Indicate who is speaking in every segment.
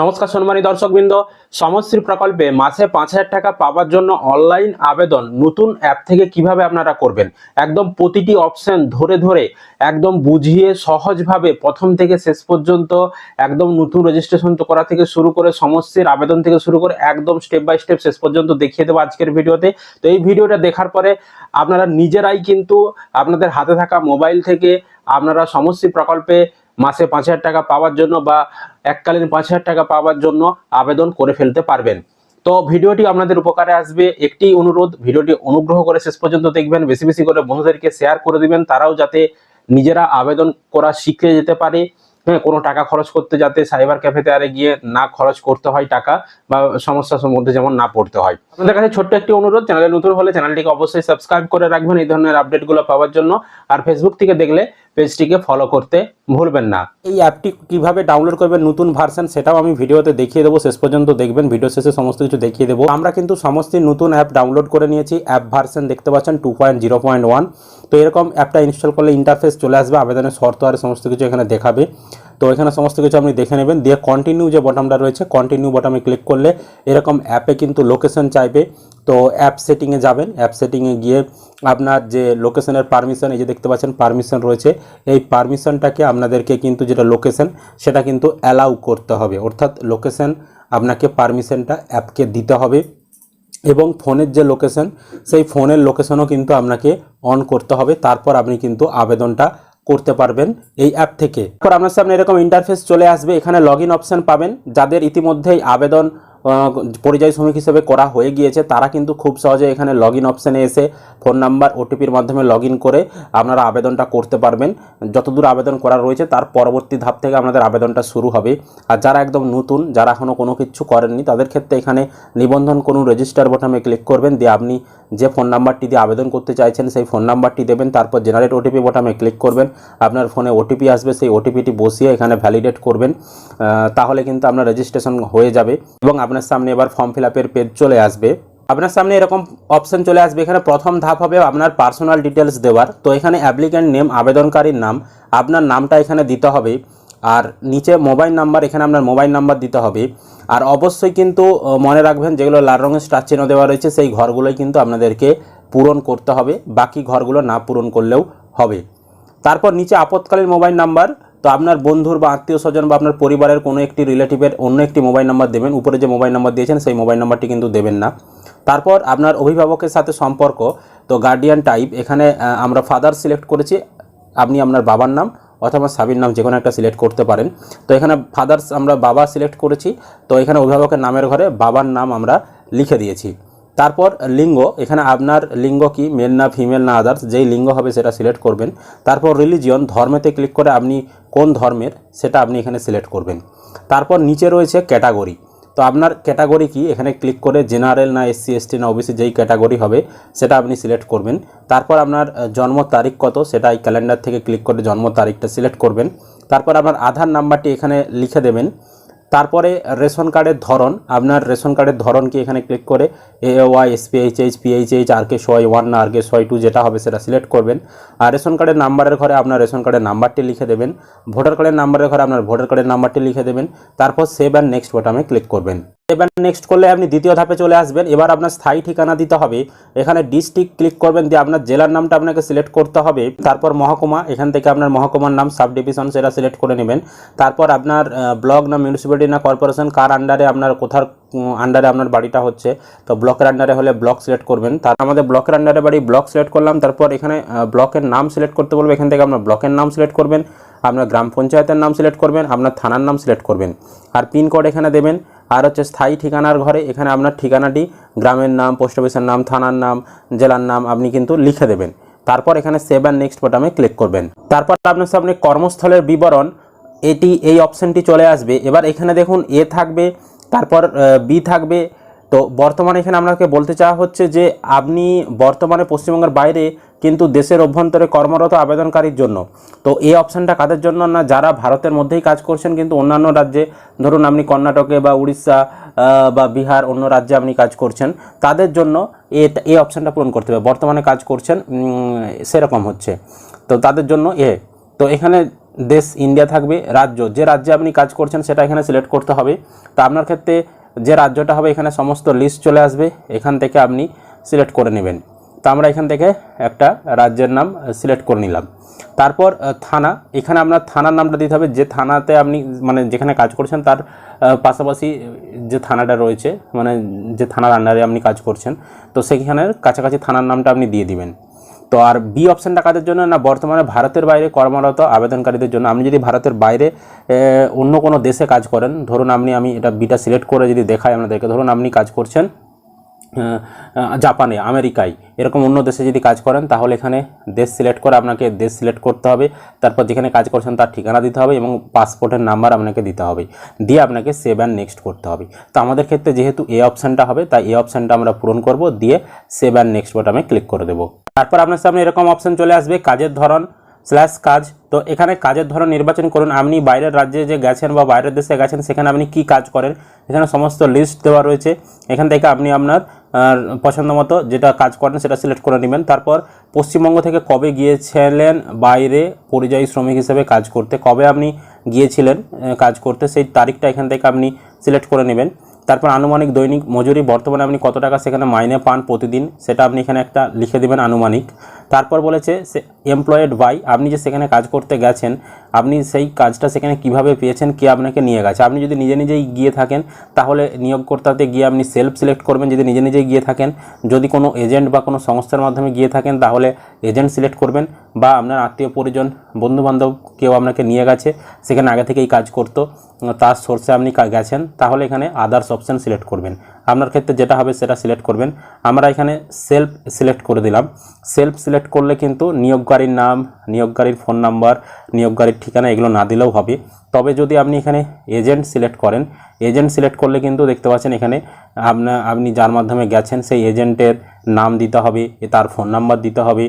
Speaker 1: নমস্কার সম্মানী দর্শকবৃন্দ, সমশ্রী প্রকল্পে মাসে পাঁচ হাজার টাকা পাওয়ার জন্য অনলাইন আবেদন নতুন অ্যাপ থেকে কীভাবে আপনারা করবেন? একদম প্রতিটি অপশন ধরে ধরে একদম বুঝিয়ে সহজভাবে প্রথম থেকে শেষ পর্যন্ত একদম নতুন রেজিস্ট্রেশন তো করা থেকে শুরু করে সমস্যার আবেদন থেকে শুরু করে একদম স্টেপ বাই স্টেপ শেষ পর্যন্ত দেখিয়ে দেবো আজকের ভিডিওতে। তো এই ভিডিওটা দেখার পরে আপনারা নিজেরাই কিন্তু আপনাদের হাতে থাকা মোবাইল থেকে আপনারা সমস্যা প্রকল্পে মাসে পাঁচ হাজার টাকা পাওয়ার জন্য বা এককালীন পাঁচ হাজার টাকা পাওয়ার জন্য আবেদন করে ফেলতে পারবেন। তো ভিডিওটি আপনাদের উপকারে আসবে। একটি অনুরোধ, ভিডিওটি অনুগ্রহ করে শেষ পর্যন্ত দেখবেন। বেশি বেশি করে বন্ধুদেরকে শেয়ার করে দিবেন। তারাও যাতে নিজেরা আবেদন করা শিখে যেতে পারে। হ্যাঁ কোনো টাকা খরচ করতে যাতে সাইবার ক্যাফেতে আরে গিয়ে না খরচ করতে হয় টাকা বা সমস্যার মধ্যে যেমন না পড়তে হয়। আপনাদের কাছে ছোট্ট একটি অনুরোধ, চ্যানেলে নতুন হলে চ্যানেলটিকে অবশ্যই সাবস্ক্রাইব করে রাখবেন। এই ধরনের আপডেটগুলো পাওয়ার জন্য। আর ফেসবুক থেকে দেখলে পেজটিকে ফলো করতে ভুলবেন না। এই অ্যাপটি কীভাবে ডাউনলোড করবেন, নতুন ভার্সন সেটাও আমি ভিডিওতে দেখিয়ে দেবো, শেষ পর্যন্ত দেখবেন ভিডিও শেষে সমস্ত কিছু দেখিয়ে দেবো। আমরা কিন্তু সমস্ত নতুন অ্যাপ ডাউনলোড করে নিয়েছি অ্যাপ ভার্সন দেখতে পাচ্ছেন two point zero point one তো এরকম অ্যাপটা ইনস্টল করলে ইন্টারফেস চলে আসবে, আবেদনের শর্ত আর সমস্ত কিছু এখানে দেখাবে। তো এখানে সমস্ত কিছু আপনি দেখে নেবেন, দিয়ে কন্টিনিউ যে বটনটা রয়েছে কন্টিনিউ বটনে ক্লিক করলে এরকম অ্যাপে কিন্তু লোকেশন চাইবে। তো অ্যাপ সেটিংয়ে যাবেন। অ্যাপ সেটিংয়ে গিয়ে আপনার যে লোকেশনের পারমিশন এই যে দেখতে পাচ্ছেন পারমিশন রয়েছে। এই পারমিশনটাকে আপনাদেরকে কিন্তু যেটা লোকেশন সেটা কিন্তু অ্যালাউ করতে হবে। অর্থাৎ লোকেশন আপনাকে পারমিশনটা অ্যাপকে দিতে হবে। এবং ফোনের যে লোকেশন সেই ফোনের লোকেশনও কিন্তু আপনাকে অন করতে হবে। তারপর আপনি কিন্তু আবেদনটা করতে পারবেন এই অ্যাপ থেকে। তারপর আপনার সামনে এরকম ইন্টারফেস চলে আসবে। এখানে লগ ইন অপশান পাবেন। যাদের ইতিমধ্যেই আবেদন পরিযায়ী শ্রমিক হিসেবে করা হয়ে গিয়েছে। তারা কিন্তু খুব সহজে এখানে লগ ইন অপশানে এসে ফোন নাম্বার ওটিপির মাধ্যমে লগ ইন করে আপনারা আবেদনটা করতে পারবেন। যতদূর আবেদন করা রয়েছে, তার পরবর্তী ধাপ থেকে আপনাদের আবেদনটা শুরু হবে। আর যারা একদম নতুন, যারা এখনও কোনো কিছু করেননি, তাদের ক্ষেত্রে এখানে নিবন্ধন করুন রেজিস্টার বোতামে ক্লিক করবেন। দিয়ে আপনি যে ফোন নাম্বারটি দিয়ে আবেদন করতে চাইছেন, সেই ফোন নাম্বারটি দেবেন। তারপর জেনারেট ওটিপি বোতামে ক্লিক করবেন। আপনার ফোনে ওটিপি আসবে, সেই ওটিপিটি বসিয়ে এখানে ভ্যালিডেট করবেন। তাহলে কিন্তু আপনার রেজিস্ট্রেশন হয়ে যাবে। এবং আপনার সামনে এবার ফর্ম ফিল আপের পেজ চলে আসবে। আপনার সামনে এরকম অপশন চলে আসবে, এখানে প্রথম ধাপ হবে আপনার পার্সোনাল ডিটেলস দেওয়ার। তো এখানে অ্যাপ্লিক্যান্ট নেম আবেদনকারীর নাম, আপনার নামটা এখানে দিতে হবে। আর নিচে মোবাইল নাম্বার এখানে আপনার মোবাইল নাম্বার দিতে হবে। আর অবশ্যই কিন্তু মনে রাখবেন যেগুলো লাল রঙের স্টার চিহ্ন দেওয়া রয়েছে, সেই ঘরগুলোই কিন্তু আপনাদেরকে পূরণ করতে হবে। বাকি ঘরগুলো না পূরণ করলেও হবে। তারপর নিচে আপৎকালীন মোবাইল নাম্বার তো আপনার বন্ধুর বা আত্মীয় স্বজন বা আপনার পরিবারের কোনো একটি রিলেটিভের অন্য একটি মোবাইল নাম্বার দেবেন। উপরে যে মোবাইল নাম্বার দিয়েছেন, সেই মোবাইল নাম্বারটি কিন্তু দেবেন না। তারপর আপনার অভিভাবকের সাথে সম্পর্ক, তো গার্ডিয়ান টাইপ এখানে আমরা ফাদার সিলেক্ট করেছি। আপনি আপনার বাবার নাম অথবা স্বামীর নাম যে কোনো একটা সিলেক্ট করতে পারেন। তো এখানে ফাদার্স আমরা বাবা সিলেক্ট করেছি। তো এখানে অভিভাবকের নামের ঘরে বাবার নাম আমরা লিখে দিয়েছি। তারপর লিঙ্গ, এখানে আপনার লিঙ্গ কি মেল না ফিমেল না আদার্স যেই লিঙ্গ হবে সেটা সিলেক্ট করবেন। তারপর রিলিজিয়ন ধর্মেতে ক্লিক করে আপনি কোন ধর্মের সেটা আপনি এখানে সিলেক্ট করবেন। তারপর নিচে রয়েছে ক্যাটাগরি তো আপনার ক্যাটাগরি কি, এখানে ক্লিক করে জেনারেল না এসসি এসটি না ওবিসি যেই ক্যাটাগরি হবে, সেটা আপনি সিলেক্ট করবেন। তারপর আপনার জন্ম তারিখ কত, সেটা এই ক্যালেন্ডার থেকে ক্লিক করে জন্ম তারিখটা সিলেক্ট করবেন। তারপর আপনার আধার নাম্বারটি এখানে লিখে দেবেন। তারপরে রেশন কার্ডের ধরন, আপনার রেশন কার্ডের ধরনকে এখানে ক্লিক করে A Y SPHH PHH R K ছয় ওয়ান না আর কে ছয় টু যেটা হবে সেটা সিলেক্ট করবেন। আর রেশন কার্ডের নাম্বারের ঘরে আপনার রেশন কার্ডের নাম্বারটি লিখে দেবেন। ভোটার কার্ডের নাম্বারের ঘরে আপনার ভোটার কার্ডের নাম্বারটি লিখে দেবেন। তারপর সেভ অ্যান্ড নেক্সট বোটামে ক্লিক করবেন। এবার নেক্সট করলে আপনি দ্বিতীয় ধাপে চলে আসবেন। এবার আপনার স্থায়ী ঠিকানা দিতে হবে। এখানে ডিস্ট্রিক্ট ক্লিক করবেন দিয়ে আপনার জেলার নামটা আপনাকে সিলেক্ট করতে হবে। তারপর মহকুমা, এখান থেকে আপনার মহকুমার নাম সাব ডিভিশন সেটা সিলেক্ট করে নেবেন। তারপর আপনার ব্লক না মিউনিসিপ্যালিটি না কর্পোরেশন কার আন্ডারে আপনার, কোথার আন্ডারে আপনার বাড়িটা হচ্ছে। তো ব্লকের আন্ডারে হলে ব্লক সিলেক্ট করবেন। তার, আমাদের ব্লকের আন্ডারে বাড়ি ব্লক সিলেক্ট করলাম। তারপর এখানে ব্লকের নাম সিলেক্ট করতে বলব। এখান থেকে আপনার ব্লকের নাম সিলেক্ট করবেন। আপনার গ্রাম পঞ্চায়েতের নাম সিলেক্ট করবেন। আপনার থানার নাম সিলেক্ট করবেন। আর পিনকোড এখানে দেবেন। আর হচ্ছে স্থায়ী ঠিকানার ঘরে এখানে আপনার ঠিকানাটি, গ্রামের নাম, পোস্ট অফিসের নাম, থানার নাম, জেলার নাম আপনি কিন্তু লিখে দেবেন। তারপর এখানে সেভ অ্যান্ড নেক্সট বোতামে ক্লিক করবেন। তারপর আপনার সামনে কর্মস্থলের বিবরণ, এটি, এই অপশানটি চলে আসবে। এবার এখানে দেখুন এ থাকবে, তারপর বি থাকবে। তো বর্তমানে এখানে আপনাকে বলতে চাওয়া হচ্ছে যে আপনি বর্তমানে পশ্চিমবঙ্গের বাইরে কিন্তু দেশের অভ্যন্তরে কর্মরত আবেদনকারীর জন্য। তো এই অপশানটা কাদের জন্য না যারা ভারতের মধ্যেই কাজ করছেন কিন্তু অন্যান্য রাজ্যে, ধরুন আপনি কর্ণাটকে বা উড়িষ্যা বা বিহার অন্য রাজ্যে আপনি কাজ করছেন, তাদের জন্য এ, এই অপশানটা পূরণ করতে হবে। বর্তমানে কাজ করছেন সেরকম হচ্ছে। তো তাদের জন্য এ। তো এখানে দেশ ইন্ডিয়া থাকবে, রাজ্য। যে রাজ্যে আপনি কাজ করছেন সেটা এখানে সিলেক্ট করতে হবে। তো আপনার ক্ষেত্রে যে রাজ্যটা হবে, এখানে সমস্ত লিস্ট চলে আসবে। এখান থেকে আপনি সিলেক্ট করে নেবেন। তো আমরা এখান থেকে একটা রাজ্যের নাম সিলেক্ট করে নিলাম। তারপর থানা। এখানে আপনার থানার নামটা দিতে হবে। যে থানাতে আপনি মানে যেখানে কাজ করছেন, তার পাশাপাশি যে থানাটা রয়েছে মানে যে থানার আন্ডারে আপনি কাজ করছেন, তো সেখানের কাছাকাছি থানার নামটা আপনি দিয়ে দিবেন। তো আর বি অপশানটা কাদের জন্য? না, বর্তমানে ভারতের বাইরে কর্মরত আবেদনকারীদের জন্য। আপনি যদি ভারতের বাইরে অন্য কোনো দেশে কাজ করেন, ধরুন আপনি, আমি এটা বিটা সিলেক্ট করে যদি দেখাই আপনাদেরকে, ধরুন আপনি কাজ করছেন জাপানে, আমেরিকায়, এরকম অন্য দেশে যদি কাজ করেন, তাহলে এখানে দেশ সিলেক্ট করে আপনাকে দেশ সিলেক্ট করতে হবে। তারপর যেখানে কাজ করছেন, তার ঠিকানা দিতে হবে এবং পাসপোর্টের নাম্বার আপনাকে দিতে হবে। দিয়ে আপনাকে সেভ অ্যান্ড নেক্সট করতে হবে। তো আমাদের ক্ষেত্রে যেহেতু এ অপশানটা হবে, তাই এই অপশানটা আমরা পূরণ করব। দিয়ে সেভ অ্যান্ড নেক্সট বাটনে ক্লিক করে দেবো। তারপর আপনার সামনে এরকম অপশান চলে আসবে, কাজের ধরন স্ল্যাশ কাজ। তো এখানে কাজের ধরন নির্বাচন করুন। আপনি বাইরের রাজ্যে যে গেছেন বা বাইরের দেশে গেছেন, সেখানে আপনি কি কাজ করেন? এখানে সমস্ত লিস্ট দেওয়া রয়েছে। এখান থেকে আপনি আপনার পছন্দ মতো যেটা কাজ করেন সেটা সিলেক্ট করে নেবেন। তারপর পশ্চিমবঙ্গ থেকে কবে গিয়েছিলেন, বাইরে পরিযায়ী শ্রমিক হিসেবে কাজ করতে, কবে আপনি গিয়েছিলেন কাজ করতে, সেই তারিখটা এখান থেকে আপনি সিলেক্ট করে নেবেন। তারপর আনুমানিক দৈনিক মজুরি, বর্তমানে আপনি কত টাকা সেখানে মাইনে পান প্রতিদিন, সেটা আপনি এখানে একটা লিখে দেবেন আনুমানিক। তারপর বলেছে সে এমপ্লয়েড বাই আপনি যে সেখানে কাজ করতে গেছেন, আপনি সেই কাজটা সেখানে কীভাবে পেয়েছেন, কে আপনাকে নিয়ে গেছে? আপনি যদি নিজে নিজেই গিয়ে থাকেন, তাহলে নিয়োগকর্তাতে গিয়ে আপনি সেলফ সিলেক্ট করবেন। যদি নিজে নিজেই গিয়ে থাকেন, যদি কোনো এজেন্ট বা কোনো সংস্থার মাধ্যমে গিয়ে থাকেন, তাহলে এজেন্ট সিলেক্ট করবেন বা আপনার আত্মীয় পরিজন, বন্ধুবান্ধব কেউ আপনাকে নিয়ে গেছে, সেখানে আগে থেকেই কাজ করতো, তার সোর্সে আপনি গেছেন, তাহলে এখানে আদার্স অপশান সিলেক্ট করবেন। আপনার ক্ষেত্রে যেটা হবে সেটা সিলেক্ট করবেন। আমরা এখানে সেলফ সিলেক্ট করে দিলাম। সেলফ সিলেক্ট করলে কিন্তু নিয়োগকারীর নাম, নিয়োগকারীর ফোন নাম্বার নিয়োগকারীর ঠিকানা এগুলো না দিলেও হবে। তবে যদি আপনি এখানে এজেন্ট সিলেক্ট করেন এজেন্ট সিলেক্ট করলে কিন্তু দেখতে পাচ্ছেন এখানে আপনার আপনি যার মাধ্যমে গেছেন সেই এজেন্টের নাম দিতে হবে তার ফোন নাম্বার দিতে হবে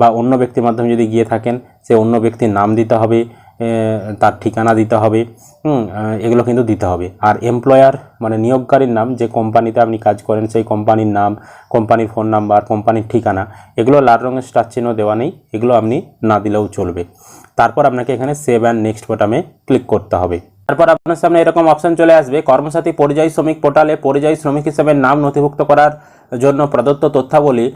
Speaker 1: বা অন্য ব্যক্তির মাধ্যমে যদি গিয়ে থাকেন, সে অন্য ব্যক্তির নাম দিতে হবে। তার ঠিকানা দিতে হবে এগুলো কিন্তু দিতে হবে। আর এমপ্লয়ার মানে নিয়োগকারীর নাম, যে কোম্পানিতে আপনি কাজ করেন, সেই কোম্পানির নাম কোম্পানির ফোন নাম্বার কোম্পানির ঠিকানা, এগুলো লাল রঙের স্টার চিহ্ন দেওয়া নেই, এগুলো আপনি না দিলেও চলবে। তারপর আপনাকে এখানে সেভ অ্যান্ড নেক্সট বোটামে ক্লিক করতে হবে। তারপর আপনার সামনে এরকম অপশন চলে আসবে, কর্মসাথী পরিযায়ী শ্রমিক পোর্টালে পরিযায়ী শ্রমিক হিসেবে নাম নথিভুক্ত করার জন্য প্রদত্ত তথ্যাবলী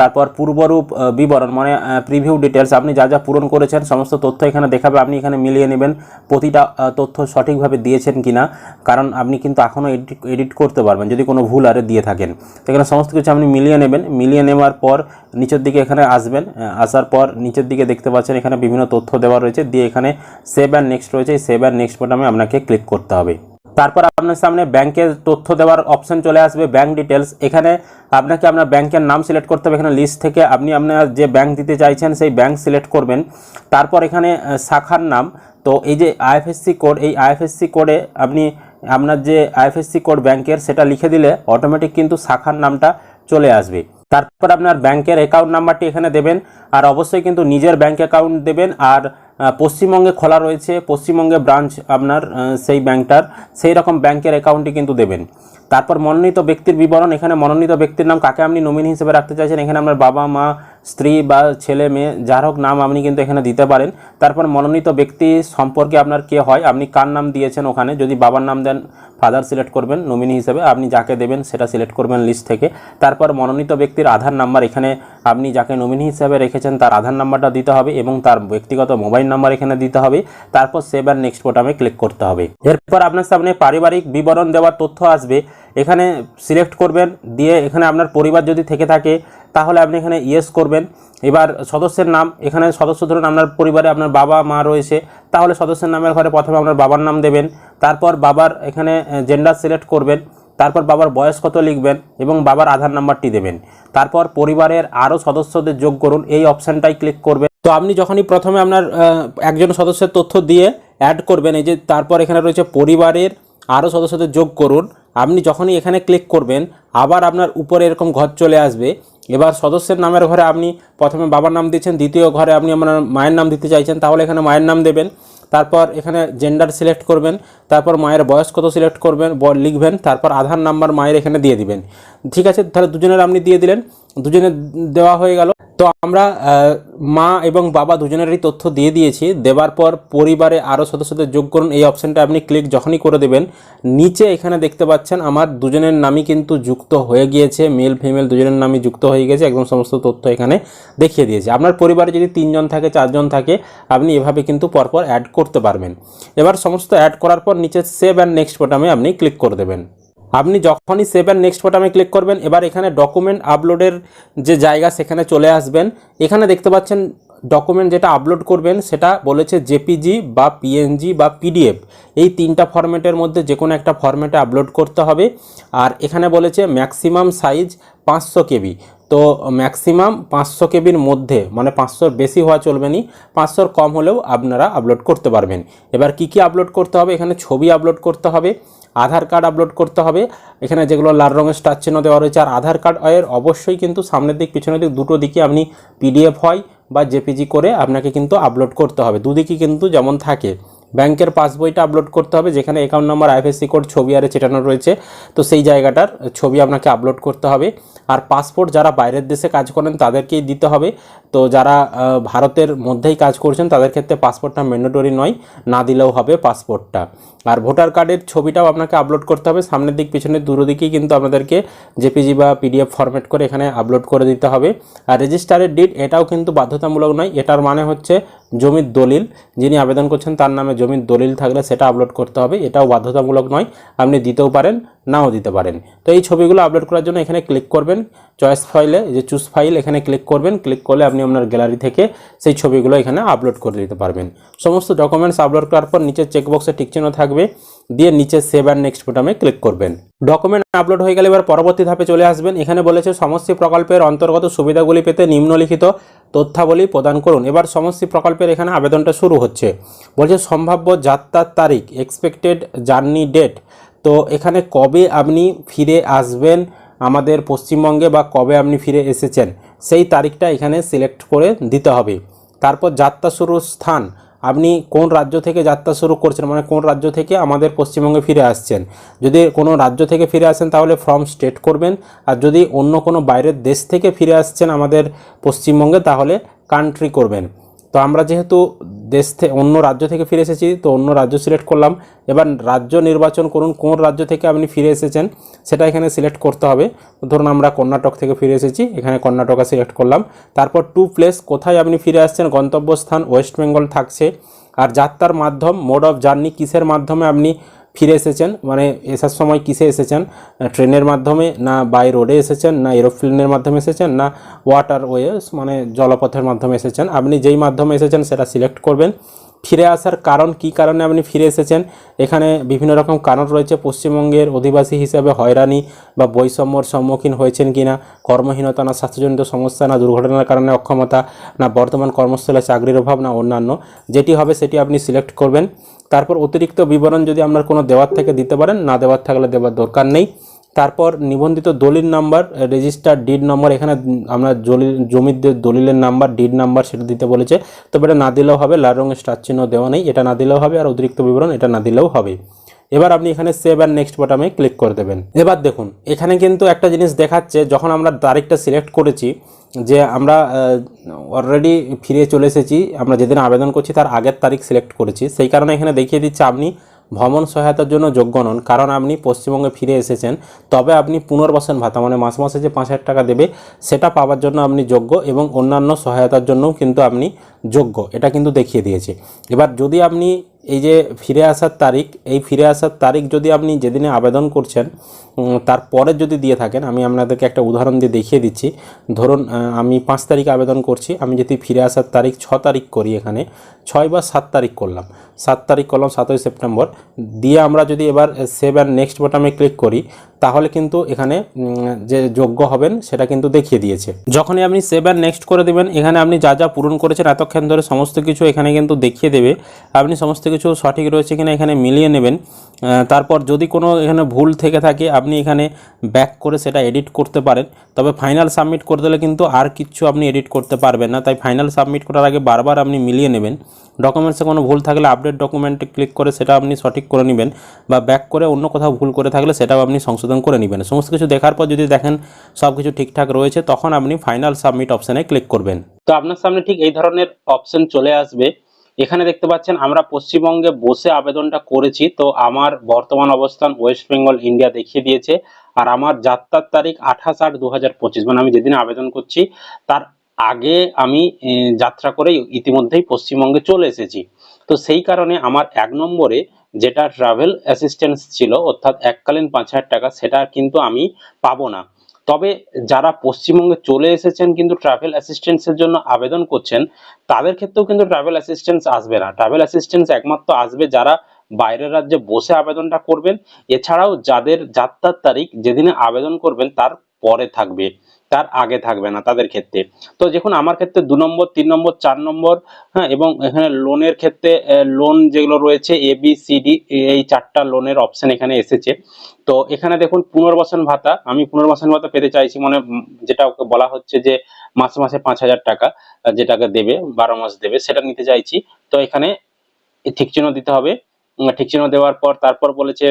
Speaker 1: তারপর পূর্বরূপ বিবরণ মানে প্রিভিউ ডিটেলস আপনি যা যা পূরণ করেছেন, সমস্ত তথ্য এখানে দেখাবে, আপনি এখানে মিলিয়ে নেবেন, প্রতিটা তথ্য সঠিকভাবে দিয়েছেন কিনা, কারণ আপনি কিন্তু এখনও এডিট এডিট করতে পারবেন, যদি কোনো ভুল আরে দিয়ে থাকেন। তো এখানে সমস্ত কিছু আপনি মিলিয়ে নেবেন, মিলিয়ে নেওয়ার পর নিচের দিকে এখানে আসবেন আসার পর নিচের দিকে দেখতে পাচ্ছেন এখানে বিভিন্ন তথ্য দেওয়া রয়েছে, দিয়ে এখানে সেভ অ্যান্ড নেক্সট রয়েছে সেভ অ্যান্ড নেক্সট বাটনে আপনাকে ক্লিক করতে হবে। তারপর আপনার সামনে ব্যাংকের তথ্য দেওয়ার অপশন চলে আসবে ব্যাংক ডিটেলস এখানে আপনাকে আপনার ব্যাংকের নাম সিলেক্ট করতে হবে। এখানে লিস্ট থেকে আপনি আপনার যে ব্যাংক দিতে চাইছেন, সেই ব্যাংক সিলেক্ট করবেন। তারপর এখানে শাখার নাম। তো এই যে আইএফএসসি কোড এই আইএফএসসি কোডে আপনি আপনার যে আইএফএসসি কোড ব্যাংকের, সেটা লিখে দিলে অটোমেটিক কিন্তু শাখার নামটা চলে আসবে। তারপর আপনার ব্যাংকের অ্যাকাউন্ট নাম্বারটি এখানে দেবেন। আর অবশ্যই কিন্তু নিজের ব্যাংক অ্যাকাউন্ট দেবেন। আর পশ্চিমবঙ্গে খোলা রয়েছে, পশ্চিমবঙ্গে ব্রাঞ্চ আপনার সেই ব্যাংকটার, সেই রকম ব্যাংকের অ্যাকাউন্টটি কিন্তু দেবেন। তারপর মনোনীত ব্যক্তির বিবরণ, এখানে মনোনীত ব্যক্তির নাম কাকে আপনি নমিনি হিসেবে রাখতে চাইছেন, এখানে আপনার বাবা মা স্ত্রী বা ছেলে, মেয়ে, যার হোক নাম আপনি কিন্তু এখানে দিতে পারেন। তারপর মনোনীত ব্যক্তি সম্পর্কে আপনার কে হয়, আপনি কার নাম দিয়েছেন ওখানে, যদি বাবার নাম দেন ফাদার সিলেক্ট করবেন নমিনি হিসেবে, আপনি যাকে দেবেন সেটা সিলেক্ট করবেন লিস্ট থেকে। তারপর মনোনীত ব্যক্তির আধার নাম্বার এখানে আপনি যাকে নমিনি হিসেবে রেখেছেন, তার আধার নাম্বারটা দিতে হবে এবং তার ব্যক্তিগত মোবাইল নাম্বার এখানে দিতে হবে। তারপর সেভ আর নেক্সট বোটামে ক্লিক করতে হবে। এরপর আপনার সামনে পারিবারিক বিবরণ দেওয়ার তথ্য আসবে। এখানে সিলেক্ট করবেন, দিয়ে এখানে আপনার পরিবার যদি থেকে থাকে তাহলে আপনি এখানে ইয়েস করবেন। এবার সদস্যের নাম, এখানে সদস্য ধরুন আপনার পরিবারে আপনার বাবা, মা রয়েছে, তাহলে সদস্যের নামের ঘরে প্রথমে আপনার বাবার নাম দেবেন, তারপর বাবার এখানে জেন্ডার সিলেক্ট করবেন, তারপর বাবার বয়স কত লিখবেন এবং বাবার আধার নাম্বারটি দেবেন। তারপর পরিবারের আরও সদস্যদের যোগ করুন, এই অপশানটাই ক্লিক করবেন। তো আপনি যখনই প্রথমে আপনার একজন সদস্যের তথ্য দিয়ে অ্যাড করবেন, এই যে তারপর এখানে রয়েছে পরিবারের আরও সদস্যদের যোগ করুন, আপনি যখনই এখানে ক্লিক করবেন, আবার আপনার উপরে এরকম ঘর চলে আসবে এবার সদস্যের নামের ঘরে আপনি প্রথমে বাবার নাম দিচ্ছেন, দ্বিতীয় ঘরে আপনি আপনার মায়ের নাম দিতে চাইছেন, তাহলে এখানে মায়ের নাম দেবেন। তারপর এখানে জেন্ডার সিলেক্ট করবেন, তারপর মায়ের বয়স কত সিলেক্ট করবেন লিখবেন, তারপর আধার নাম্বার মায়ের এখানে দিয়ে দিবেন। ঠিক আছে, তাহলে দুজনের আপনি দিয়ে দিলেন। দুজনে দেওয়া হয়ে গেল। তো আমরা মা এবং বাবা দুজনেরই তথ্য দিয়ে দিয়েছি। দেওয়ার পর পরিবারে আরও সদস্যদের যোগ করুন। এই অপশানটা আপনি ক্লিক যখনই করে দেবেন, নিচে এখানে দেখতে পাচ্ছেন আমার দুজনের নামই কিন্তু যুক্ত হয়ে গিয়েছে। মেল ফিমেল দুজনের নামই যুক্ত হয়ে গেছে। একদম সমস্ত তথ্য এখানে দেখিয়ে দিয়েছে। আপনার পরিবারে যদি তিনজন থাকে, চারজন থাকে, আপনি এভাবে কিন্তু পরপর অ্যাড করতে পারবেন। এবার সমস্ত অ্যাড করার পর নিচে সেভ অ্যান্ড নেক্সট বাটনে আপনি ক্লিক করে দেবেন। আপনি যখনই সেভ অ্যান্ড নেক্সট বাটনে ক্লিক করবেন, এবার এখানে ডকুমেন্ট আপলোডের যে জায়গা সেখানে চলে আসবেন। এখানে দেখতে পাচ্ছেন ডকুমেন্ট যেটা আপলোড করবেন, সেটা বলেছে জেপিজি বা পিএনজি বা পিডিএফ এই তিনটা ফরম্যাটের মধ্যে যে কোনো একটা ফরম্যাটে আপলোড করতে হবে। আর এখানে বলেছে ম্যাক্সিমাম সাইজ পাঁচশো কেবি। তো ম্যাক্সিমাম পাঁচশো কেবির মধ্যে মানে পাঁচশোর বেশি হওয়া চলবে না, পাঁচশোর কম হলেও আপনারা আপলোড করতে পারবেন। এবার কি কি আপলোড করতে হবে? এখানে ছবি আপলোড করতে হবে। আধার কার্ড আপলোড করতে হবে। এখানে যেগুলো লাল রঙের স্টার চিহ্ন দেওয়া রয়েছে আর আধার কার্ড এর অবশ্যই কিন্তু সামনের দিক, পিছনের দিক দুটো দিকে আপনি পিডিএফ হয় বা জেপিজি করে আপনাকে কিন্তু আপলোড করতে হবে। দুদিকই কিন্তু যেমন থাকে। ব্যাংকের পাসবইটা আপলোড করতে হবে, যেখানে অ্যাকাউন্ট নাম্বার আইএফএসসি কোড ছবি আরে চেটানো রয়েছে। তো সেই জায়গাটার ছবি আপনাকে আপলোড করতে হবে। আর পাসপোর্ট যারা বাইরের দেশে কাজ করেন তাদেরকেই দিতে হবে। তো যারা ভারতের মধ্যেই কাজ করছেন তাদের ক্ষেত্রে পাসপোর্টটা ম্যান্ডেটরি নয়, না দিলেও হবে পাসপোর্টটা আর ভোটার কার্ডের ছবিটাও আপনাকে আপলোড করতে হবে, সামনের দিক পিছনের দুটো দিকেই কিন্তু আপনাদেরকে জেপিজি বা পিডিএফ ফরম্যাট করে এখানে আপলোড করে দিতে হবে। আর রেজিস্টারের ডিট এটাও কিন্তু বাধ্যতামূলক নয়, এটার মানে হচ্ছে জমির দলিল, যিনি আবেদন করছেন তার নামে জমির দলিল থাকলে সেটা আপলোড করতে হবে। এটাও বাধ্যতামূলক নয়, আপনি দিতেও পারেন, নাও দিতে পারেন। তো এই ছবিগুলো আপলোড করার জন্য এখানে ক্লিক করবেন চয়েস ফাইলে যে চুজ ফাইল এখানে ক্লিক করবেন। ক্লিক করলে আপনি আপনার গ্যালারি থেকে সেই ছবিগুলো এখানে আপলোড করে দিতে পারবেন। সমস্ত ডকুমেন্টস আপলোড করার পর নিচে চেকবক্সে টিকচিহ্ন থাকবে। দিয়ে নিচে সেভ অ্যান্ড নেক্সট বোটামে ক্লিক করবেন। ডকুমেন্ট আপলোড হয়ে গেলে এবার পরবর্তী ধাপে চলে আসবেন। এখানে বলেছে সমষ্টি প্রকল্পের অন্তর্গত সুবিধাগুলি পেতে নিম্নলিখিত তথ্যাবলী প্রদান করুন। এবার সমষ্টি প্রকল্পের এখানে আবেদনটা শুরু হচ্ছে। বলছে, সম্ভাব্য যাত্রার তারিখ এক্সপেক্টেড জার্নি ডেট তো এখানে কবে আপনি ফিরে আসবেন, আমাদের পশ্চিমবঙ্গে বা কবে আপনি ফিরে এসেছেন, সেই তারিখটা এখানে সিলেক্ট করে দিতে হবে। তারপর যাত্রা শুরুর স্থান আপনি কোন রাজ্য থেকে যাত্রা শুরু করছেন মানে কোন রাজ্য থেকে আমাদের পশ্চিমবঙ্গে ফিরে আসছেন? যদি কোনো রাজ্য থেকে ফিরে আসেন, তাহলে ফর্ম স্টেট করবেন। আর যদি অন্য কোনো বাইরের দেশ থেকে ফিরে আসছেন আমাদের পশ্চিমবঙ্গে, তাহলে কান্ট্রি করবেন। তো আমরা যেহেতু দেশ থেকে অন্য রাজ্য থেকে ফিরে এসেছি, তো অন্য রাজ্য সিলেক্ট করলাম। এবার রাজ্য নির্বাচন করুন, কোন রাজ্য থেকে আপনি ফিরে এসেছেন সেটা এখানে সিলেক্ট করতে হবে। ধরুন আমরা কর্ণাটক থেকে ফিরে এসেছি, এখানে কর্ণাটকা সিলেক্ট করলাম। তারপর টু প্লেস কোথায় আপনি ফিরে আসছেন? গন্তব্যস্থান ওয়েস্ট বেঙ্গল থাকছে। আর যাত্রার মাধ্যম মোড অফ জার্নি কিসের মাধ্যমে আপনি ফিরে এসেছেন? মানে এসার সময় কিসে এসেছেন? ট্রেনের মাধ্যমে, না বাই রোডে এসেছেন? না এরোপ্লেনের মাধ্যমে এসেছেন? না ওয়াটার ওয়েস মানে জলপথের মাধ্যমে এসেছেন? আপনি যেই মাধ্যমে এসেছেন সেটা সিলেক্ট করবেন। ফিরে আসার কারণ কি কারণে আপনি ফিরে এসেছেন? এখানে বিভিন্ন রকম কারণ রয়েছে। পশ্চিমবঙ্গের অধিবাসী হিসাবে হয়রানি বা বৈষম্যর সম্মুখীন হয়েছেন কিনা? কর্মহীনতা, না স্বাস্থ্যজনিত সমস্যা, না দুর্ঘটনার কারণে অক্ষমতা, না বর্তমান কর্মস্থলে চাকরির অভাব, না অন্যান্য। যেটি হবে সেটি আপনি সিলেক্ট করবেন। তারপর অতিরিক্ত বিবরণ যদি আপনার কোনো দেওয়ার থেকে দিতে পারেন, না দেওয়ার থাকলে দেওয়ার দরকার নেই। তারপর নিবন্ধিত দলিল নাম্বার রেজিস্টার ডিড নম্বর এখানে আমরা জমির দলিলের নাম্বার ডিড নাম্বার সেটা দিতে বলেছে। তবে এটা না দিলেও হবে, লাল রঙের স্টার চিহ্ন দেওয়া নেই, এটা না দিলেও হবে, আর অতিরিক্ত বিবরণ এটা না দিলেও হবে। এবার আপনি এখানে সেভ অ্যান্ড নেক্সট বাটনে ক্লিক করে দেবেন। এবার দেখুন, এখানে কিন্তু একটা জিনিস দেখাচ্ছে, যখন আমরা তারিখটা সিলেক্ট করেছি যে আমরা অলরেডি ফিরে চলে এসেছি, আমরা যেদিন আবেদন করছি তার আগের তারিখ সিলেক্ট করেছি। সেই কারণে এখানে দেখিয়ে দিচ্ছে আপনি ভ্রমণ সহায়তার জন্য যোগ্য নন, কারণ আপনি পশ্চিমবঙ্গে ফিরে এসেছেন, তবে আপনি পুনর্বাসন ভাতা মানে মাস মাসে যে পাঁচ হাজার টাকা দেবে, সেটা পাওয়ার জন্য আপনি যোগ্য এবং অন্যান্য সহায়তার জন্যও কিন্তু আপনি যোগ্য। এটা কিন্তু দেখিয়ে দিয়েছে। এবার যদি আপনি এই যে ফিরে আসার তারিখ, এই ফিরে আসার তারিখ যদি আপনি যেদিনে আবেদন করছেন তারপরে যদি দিয়ে থাকেন, আমি আপনাদেরকে একটা উদাহরণ দিয়ে দেখিয়ে দিচ্ছি। ধরুন আমি পাঁচ তারিখ আবেদন করছি, আমি যদি ফিরে আসার তারিখ ছ তারিখ করি এখানে, ছয় বা সাত তারিখ করলাম। সাত তারিখ করলাম সাতই সেপ্টেম্বর। দিয়ে আমরা যদি এবার সেভ অ্যান্ড নেক্সট বটামে ক্লিক করি, তাহলে কিন্তু এখানে যে যোগ্য হবেন সেটা কিন্তু দেখিয়ে দিয়েছে। যখনই আপনি সেভ অ্যান্ড নেক্সট করে দেবেন, এখানে আপনি যা যা পূরণ করেছেন এতক্ষণ ধরে সমস্ত কিছু এখানে কিন্তু দেখিয়ে দেবে। আপনি সমস্ত কিছু সঠিক রয়েছে কিনা এখানে মিলিয়ে নেবেন। তারপর যদি কোনো এখানে ভুল থেকে থাকে, আপনি এখানে ব্যাক করে সেটা এডিট করতে পারেন। তবে ফাইনাল সাবমিট করে দিলে কিন্তু আর কিচ্ছু আপনি এডিট করতে পারবেন না। তাই ফাইনাল সাবমিট করার আগে বারবার আপনি মিলিয়ে নেবেন। ডকুমেন্টসে কোনো ভুল থাকলে আপনি আপডেট ডকুমেন্টে ক্লিক করে সেটা আপনি সঠিক করে নেবেন বা ব্যাক করে অন্য কোথাও ভুল করে থাকলে সেটাও আপনি সংশোধন করে নেবেন। সমস্ত কিছু দেখার পর যদি দেখেন সব কিছু ঠিকঠাক রয়েছে, তখন আপনি ফাইনাল সাবমিট অপশানে ক্লিক করবেন। তো আপনার সামনে ঠিক এই ধরনের অপশন চলে আসবে। এখানে দেখতে পাচ্ছেন আমরা পশ্চিমবঙ্গে বসে আবেদনটা করেছি। তো আমার বর্তমান অবস্থান ওয়েস্ট বেঙ্গল ইন্ডিয়া দেখিয়ে দিয়েছে। আর আমার যাত্রার তারিখ আঠাশ আট দু মানে আমি যেদিন আবেদন করছি, তার আগে আমি যাত্রা করে ইতিমধ্যেই পশ্চিমবঙ্গে চলে এসেছি। তো সেই কারণে আমার এক নম্বরে যেটা ট্রাভেল অ্যাসিস্ট্যান্স ছিল, অর্থাৎ এককালীন পাঁচ হাজার টাকা, সেটা কিন্তু আমি পাবো না। তবে যারা পশ্চিমবঙ্গে চলে এসেছেন কিন্তু ট্রাভেল অ্যাসিস্ট্যান্সের জন্য আবেদন করছেন, তাদের ক্ষেত্রেও কিন্তু ট্রাভেল অ্যাসিস্ট্যান্স আসবে না। ট্রাভেল অ্যাসিস্ট্যান্স একমাত্র আসবে যারা বাইরের রাজ্যে বসে আবেদনটা করবেন। এছাড়াও যাদের যাত্রার তারিখ যেদিনে আবেদন করবেন, তার পরে থাকবে। তার আগে থাকবে না তাদের ক্ষেত্রে। তো দেখুন, আমার ক্ষেত্রে দু নম্বর, তিন নম্বর, চার নম্বর হ্যাঁ এবং এখানে লোনের ক্ষেত্রে লোন যেগুলো রয়েছে এ বি সি ডি এই চারটা লোনের অপশন এখানে এসেছে। তো এখানে দেখুন, পুনর্বাসন ভাতা, আমি পুনর্বাসন ভাতা পেতে চাইছি মানে যেটা ওকে বলা হচ্ছে যে, মাসে মাসে পাঁচ হাজার টাকা যেটাকে দেবে, বারো মাস দেবে, সেটা নিতে চাইছি। তো এখানে ঠিক চিহ্ন দিতে হবে। ঠিক চিহ্ন দেওয়ার পর, তারপর বলেছে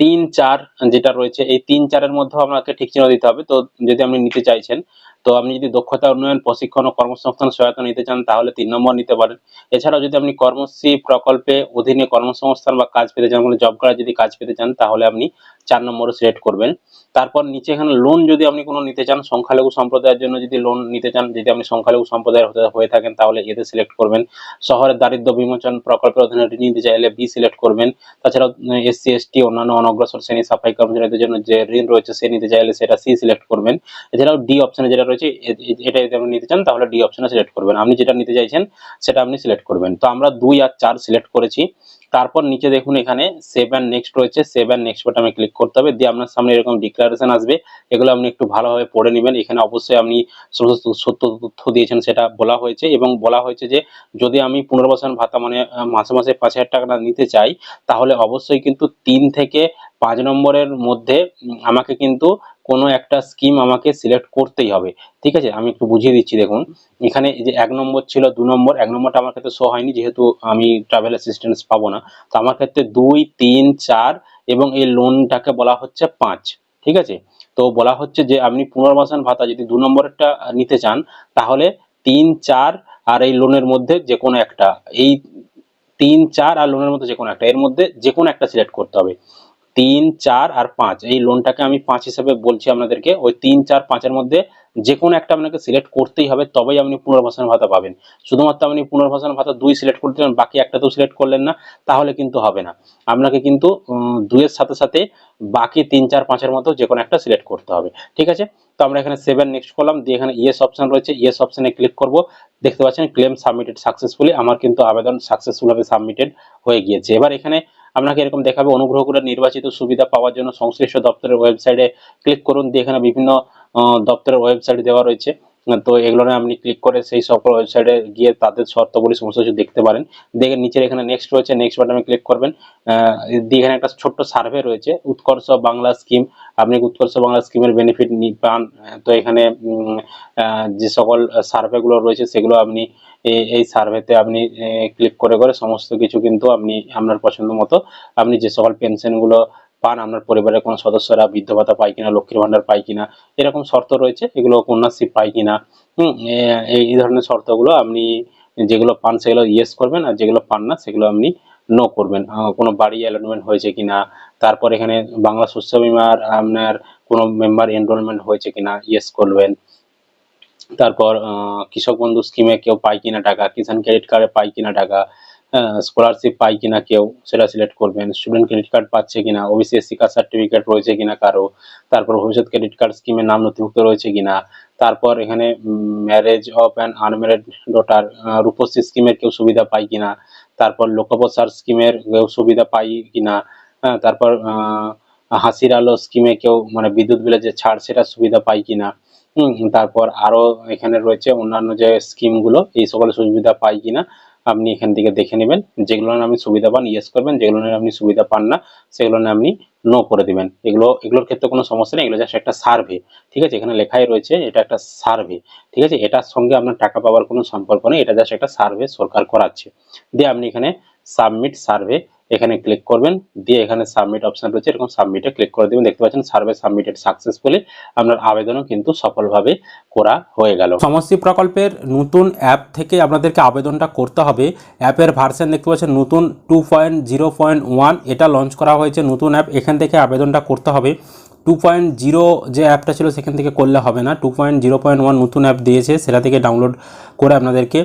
Speaker 1: তিন চার যেটা রয়েছে, এই তিন চারের মধ্যে আপনাকে ঠিক চিহ্ন দিতে হবে। তো যদি আপনি নিতে চাইছেন, তো আপনি যদি দক্ষতা উন্নয়ন, প্রশিক্ষণ ও কর্মসংস্থান সহায়তা নিতে চান, তাহলে তিন নম্বর নিতে পারেন। এছাড়াও যদি আপনি কর্মশ্রী প্রকল্পে অধীনে কর্মসংস্থান বা কাজ পেতে চান জব কার্ড যদি কাজ পেতে চান, তাহলে আপনি চার নম্বরে সিলেক্ট করবেন। তারপর নিচে এখানে লোন যদি আপনি কোনো নিতে চান, সংখ্যালঘু সম্প্রদায়ের জন্য যদি লোন নিতে চান, যদি আপনি সংখ্যালঘু সম্প্রদায়ের হয়ে থাকেন, তাহলে এতে সিলেক্ট করবেন। শহরের দারিদ্র্য বিমোচন প্রকল্পের অধীনে ঋণ নিতে চাইলে বি সিলেক্ট করবেন। তাছাড়াও এসসি এসটি অন্যান্য অনগ্রসর শ্রেণি সাফাই কর্মচারীদের জন্য যে ঋণ রয়েছে, সে নিতে চাইলে সেটা সি সিলেক্ট করবেন। এছাড়াও ডি অপশনে যেটা রয়েছে এটা যদি আপনি নিতে চান, তাহলে ডি অপশনে সিলেক্ট করবেন। আপনি যেটা নিতে চাইছেন, সেটা আপনি সিলেক্ট করবেন। তো আমরা দুই আর চার সিলেক্ট করেছি। তারপর নিচে দেখুন এখানে সেভ অ্যান্ড নেক্সট রয়েছে সেভ অ্যান্ড নেক্সট বাটনে ক্লিক করতে হবে, দিয়ে আপনার সামনে এরকম ডিক্লারেশন আসবে, এগুলো আপনি একটু ভালোভাবে পড়ে নেবেন। এখানে অবশ্যই আপনি সত্য তথ্য দিয়েছেন সেটা বলা হয়েছে এবং বলা হয়েছে যে, যদি আমি পুনর্বাসন ভাতা মানে মাসে মাসে পাঁচ হাজার টাকা নিতে চাই, তাহলে অবশ্যই কিন্তু তিন থেকে পাঁচ নম্বরের মধ্যে আমাকে কিন্তু কোনো একটা স্কিম আমাকে সিলেক্ট করতেই হবে। ঠিক আছে? আমি একটু বুঝিয়ে দিচ্ছি, দেখুন। এখানে যে এক নম্বর ছিল দু নম্বর, এক নম্বরটা আমার ক্ষেত্রে শো হয়নি, যেহেতু আমি ট্রাভেল অ্যাসিস্ট্যান্স পাবো না। তো আমার ক্ষেত্রে দুই, তিন, চার এবং এই লোনটাকে বলা হচ্ছে পাঁচ। ঠিক আছে? তো বলা হচ্ছে যে আপনি পুনর্বাসন ভাতা যদি দু নম্বরেরটা নিতে চান, তাহলে তিন, চার আর এই লোনের মধ্যে যে কোনো একটা। এই তিন, চার আর লোনের মধ্যে যে কোনো একটা। এর মধ্যে যে কোনো একটা সিলেক্ট করতে হবে। তিন, চার আর পাঁচ। এই লোনটাকে আমি পাঁচ হিসেবে বলছি আপনাদেরকে। ওই তিন, চার, পাঁচের মধ্যে যে কোনো একটা আপনাকে সিলেক্ট করতেই হবে, তবেই আপনি পুনর্বাসন ভাতা পাবেন। শুধুমাত্র আপনি পুনর্বাসন ভাতা দুই সিলেক্ট করতে পারেন বাকি একটা তো সিলেক্ট করলেন না, তাহলে কিন্তু হবে না। আপনাকে কিন্তু দুইয়ের সাথে সাথে বাকি তিন, চার, পাঁচের মধ্যে যে কোনো একটা সিলেক্ট করতে হবে। ঠিক আছে? তো আমরা এখানে সেভেন নেক্সট করলাম, দিয়ে এখানে ইয়েস অপশন রয়েছে। ইয়েস অপশনে ক্লিক করব। দেখতে পাচ্ছেন ক্লেম সাবমিটেড সাকসেসফুলি আমার কিন্তু আবেদন সাকসেসফুল ভাবে সাবমিটেড হয়ে গিয়েছে। এবার এখানে আপনাকে এরকম দেখাবে। অনুগ্রহ করে নির্বাচিত সুবিধা পাওয়ার জন্য সংশ্লিষ্ট দপ্তরের ওয়েবসাইটে ক্লিক করুন। দিয়ে এখানে বিভিন্ন দপ্তরের ওয়েবসাইট দেওয়া রয়েছে। তো এগুলো আপনি ক্লিক করে সেই সকল ওয়েবসাইটে গিয়ে তাদের শর্তাবলী সমস্ত কিছু দেখতে পারেন। দেখে নিচের এখানে নেক্সট রয়েছে। নেক্সট বাটনে ক্লিক করবেন। দিয়ে এখানে একটা ছোট্ট সার্ভে রয়েছে। উৎকর্ষ বাংলা স্কিম আপনি উৎকর্ষ বাংলা স্কিমের বেনিফিট পান। তো এখানে যে সকল সার্ভে গুলো রয়েছে, সেগুলো আপনি এই- সার্ভেতে আপনি ক্লিক করে করে সমস্ত কিছু কিন্তু আপনি, আপনার পছন্দ মতো আপনি যে সকল পেনশনগুলো পান, আপনার পরিবারের কোনো সদস্যরা বৃদ্ধ ভাতা পায় কিনা, লক্ষ্মীর ভান্ডার পায় কিনা, এরকম শর্ত রয়েছে, এগুলো কন্যাশ্রী পায় কিনা, হুম এই এই ধরনের শর্তগুলো আপনি যেগুলো পান সেগুলো ইয়েস করবেন আর যেগুলো পান না সেগুলো আপনি নো করবেন। কোনো বাড়ি অ্যালটমেন্ট হয়েছে কিনা, তারপর এখানে বাংলা শস্য বিমার আপনার কোনো মেম্বার এনরোলমেন্ট হয়েছে কিনা ইয়েস করবেন। তারপর কৃষক বন্ধু স্কিমে কেউ পায় কিনা টাকা, কিষাণ ক্রেডিট কার্ডে পায় কিনা টাকা স্কলারশিপ পায় কিনা কেউ, সেটা সিলেক্ট করবেন। স্টুডেন্ট ক্রেডিট কার্ড পাচ্ছে কিনা ওবিসি এসসি কার্ড সার্টিফিকেট রয়েছে কিনা কারও, তারপর ভবিষ্যৎ ক্রেডিট কার্ড স্কিমে নাম নথিভুক্ত রয়েছে কিনা, তারপর এখানে marriage of an unmarried daughter Rupashree স্কিমের কেউ সুবিধা পায় কিনা, তারপর লোকপ্রসার স্কিমের কেউ সুবিধা পায় কিনা তারপর হাসির আলো স্কিমে কেউ মানে বিদ্যুৎ বিলের যে ছাড়, সেটা সুবিধা পায় কিনা। তারপর আরও এখানে রয়েছে অন্যান্য যে স্কিমগুলো, এই সকল সুবিধা পাই কিনা আপনি এখান থেকে দেখে নেবেন। যেগুলো আপনি সুবিধা পান ইয়েস করবেন, যেগুলো আপনি সুবিধা পান না, সেগুলো আপনি নো করে দিবেন। এগুলো, এগুলোর ক্ষেত্রে কোনো সমস্যা নেই, এগুলো জাস্ট একটা সার্ভে ঠিক আছে? এখানে লেখাই রয়েছে এটা একটা সার্ভে ঠিক আছে? এটার সঙ্গে আপনার টাকা পাওয়ার কোনো সম্পর্ক নেই, এটা জাস্ট একটা সার্ভে সরকার করাচ্ছে। দিয়ে আপনি এখানে সাবমিট সার্ভে এখানে ক্লিক করবেন, দিয়ে এখানে সাবমিট অপশন রয়েছে, এরকম সাবমিটে ক্লিক করে দেবেন। দেখতে পাচ্ছেন সার্ভে সাবমিটেড সাকসেসফুলি আপনার আবেদনও কিন্তু সফলভাবে করা হয়ে গেল। সমষ্টি প্রকল্পের নতুন অ্যাপ থেকে আপনাদেরকে আবেদনটা করতে হবে। অ্যাপের ভার্সন দেখতে পাচ্ছেন, নতুন two point zero point one এটা লঞ্চ করা হয়েছে নতুন অ্যাপ এখান থেকে আবেদনটা করতে হবে। টু পয়েন্ট জিরো যে অ্যাপটা ছিল, সেখান থেকে করলে হবে না। Two point zero point one নতুন অ্যাপ দিয়েছে, সেটা থেকে ডাউনলোড করে আপনাদেরকে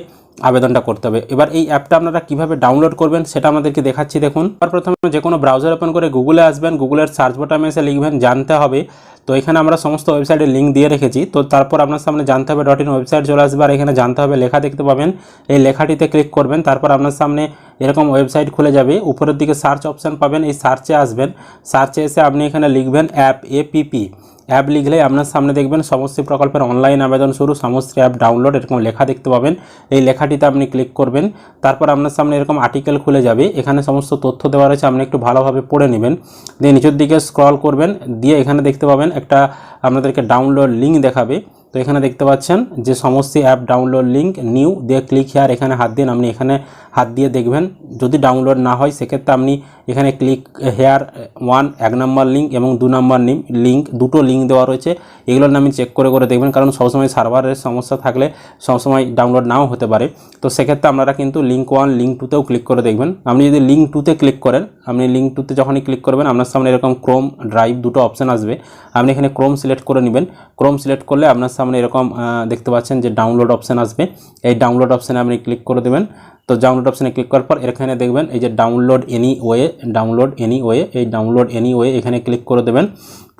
Speaker 1: আবেদনটা করতে হবে। এবার এই অ্যাপটা আপনারা কীভাবে ডাউনলোড করবেন সেটা আমাদেরকে দেখাচ্ছি, দেখুন। তার প্রথমে যে কোনো ব্রাউজার ওপেন করে গুগলে আসবেন, গুগলের সার্চ বাটনে এসে লিখবেন জানতে হবে। তো এখানে আমরা সমস্ত ওয়েবসাইটের লিঙ্ক দিয়ে রেখেছি। তো তারপর আপনার সামনে জানতে হবে ডট ইন ওয়েবসাইট চলে আসবে আর এখানে জানতে হবে লেখা দেখতে পাবেন। এই লেখাটিতে ক্লিক করবেন, তারপর আপনার সামনে এরকম ওয়েবসাইট খুলে যাবে। উপরের দিকে সার্চ অপশান পাবেন, এই সার্চে আসবেন। সার্চে এসে আপনি এখানে লিখবেন অ্যাপ এপিপি অ্যাপ লিখলে আপনার সামনে দেখবেন সমস্ত প্রকল্পের অনলাইন আবেদন শুরু সমস্ত অ্যাপ ডাউনলোড এরকম লেখা দেখতে পাবেন। এই লেখাটিতে আপনি ক্লিক করবেন, তারপর আপনার সামনে এরকম আর্টিকেল খুলে যাবে। এখানে সমস্ত তথ্য দেওয়া রয়েছে, আপনি একটু ভালোভাবে পড়ে নেবেন। দিয়ে নিচের দিকে স্ক্রল করবেন, দিয়ে এখানে দেখতে পাবেন একটা আপনাদেরকে ডাউনলোড লিঙ্ক দেখাবে। তো এখানে দেখতে পাচ্ছেন যে সমস্ত অ্যাপ ডাউনলোড লিঙ্ক নিউ দিয়ে ক্লিক হেয়ার এখানে হাত দিন, আপনি এখানে হাত দিয়ে দেখবেন। যদি ডাউনলোড না হয়, সেক্ষেত্রে আপনি এখানে ক্লিক হেয়ার ওয়ান এক নম্বর লিঙ্ক এবং দু নম্বর লিঙ্ক দুটো লিঙ্ক দেওয়া রয়েছে। এগুলোর নামে চেক করে করে দেখবেন, কারণ সবসময় সার্ভারের সমস্যা থাকলে সবসময় ডাউনলোড নাও হতে পারে। তো সেক্ষেত্রে আপনারা কিন্তু লিঙ্ক ওয়ান লিঙ্ক টুতেও ক্লিক করে দেখবেন। আপনি যদি লিঙ্ক টুতে ক্লিক করেন, আপনি লিঙ্ক টুতে যখনই ক্লিক করবেন, আপনার সামনে এরকম ক্রোম ড্রাইভ দুটো অপশান আসবে। আপনি এখানে ক্রোম সিলেক্ট করে নেবেন। ক্রোম সিলেক্ট করলে আপনার সামনে এরকম দেখতে পাচ্ছেন যে ডাউনলোড অপশান আসবে। এই ডাউনলোড অপশানে আপনি ক্লিক করে দেবেন। তো ডাউনলোড অপশানে ক্লিক করার পর এখানে দেখবেন এই যে download anyway download anyway এই ডাউনলোড এনি ওয়ে এখানে ক্লিক করে দেবেন।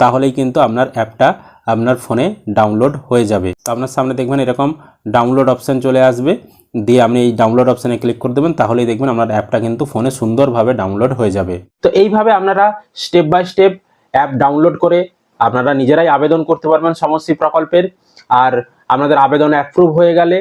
Speaker 1: তাহলেই কিন্তু আপনার অ্যাপটা আপনার ফোনে ডাউনলোড হয়ে যাবে। তো আপনার সামনে দেখবেন এরকম ডাউনলোড অপশান চলে আসবে। দিয়ে আপনি এই ডাউনলোড অপশানে ক্লিক করে দেবেন। তাহলেই দেখবেন আপনার অ্যাপটা কিন্তু ফোনে সুন্দরভাবে ডাউনলোড হয়ে যাবে। তো এইভাবে আপনারা step by step app download করে আপনারা নিজেরাই আবেদন করতে পারবেন সমষ্টি প্রকল্পের। আর আপনাদের আবেদন অ্যাপ্রুভ হয়ে গেলে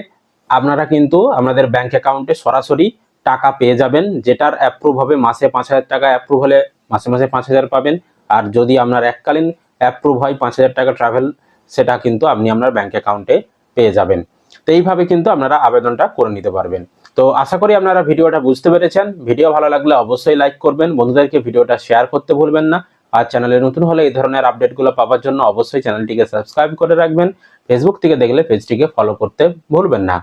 Speaker 1: আপনারা কিন্তু আপনাদের ব্যাংক অ্যাকাউন্টে সরাসরি টাকা পেয়ে যাবেন, যেটার অ্যাপ্রুভ হবে মাসে পাঁচ হাজার টাকা অ্যাপ্রুভ হলে মাসে মাসে পাঁচ হাজার পাবেন। আর যদি আপনার এককালীন অ্যাপ্রুভ হয় পাঁচ হাজার টাকা ট্রাভেল সেটা কিন্তু আপনি আপনার ব্যাংক অ্যাকাউন্টে পেয়ে যাবেন। তো এইভাবে কিন্তু আপনারা আবেদনটা করে নিতে পারবেন। তো আশা করি আপনারা ভিডিওটা বুঝতে পেরেছেন। ভিডিও ভালো লাগলে অবশ্যই লাইক করবেন। বন্ধুদেরকে ভিডিওটা শেয়ার করতে ভুলবেন না। আর চ্যানেলে নতুন হলে এই ধরনের আপডেটগুলো পাওয়ার জন্য অবশ্যই চ্যানেলটিকে সাবস্ক্রাইব করে রাখবেন। ফেসবুক থেকে দেখলে পেজটিকে ফলো করতে ভুলবেন না।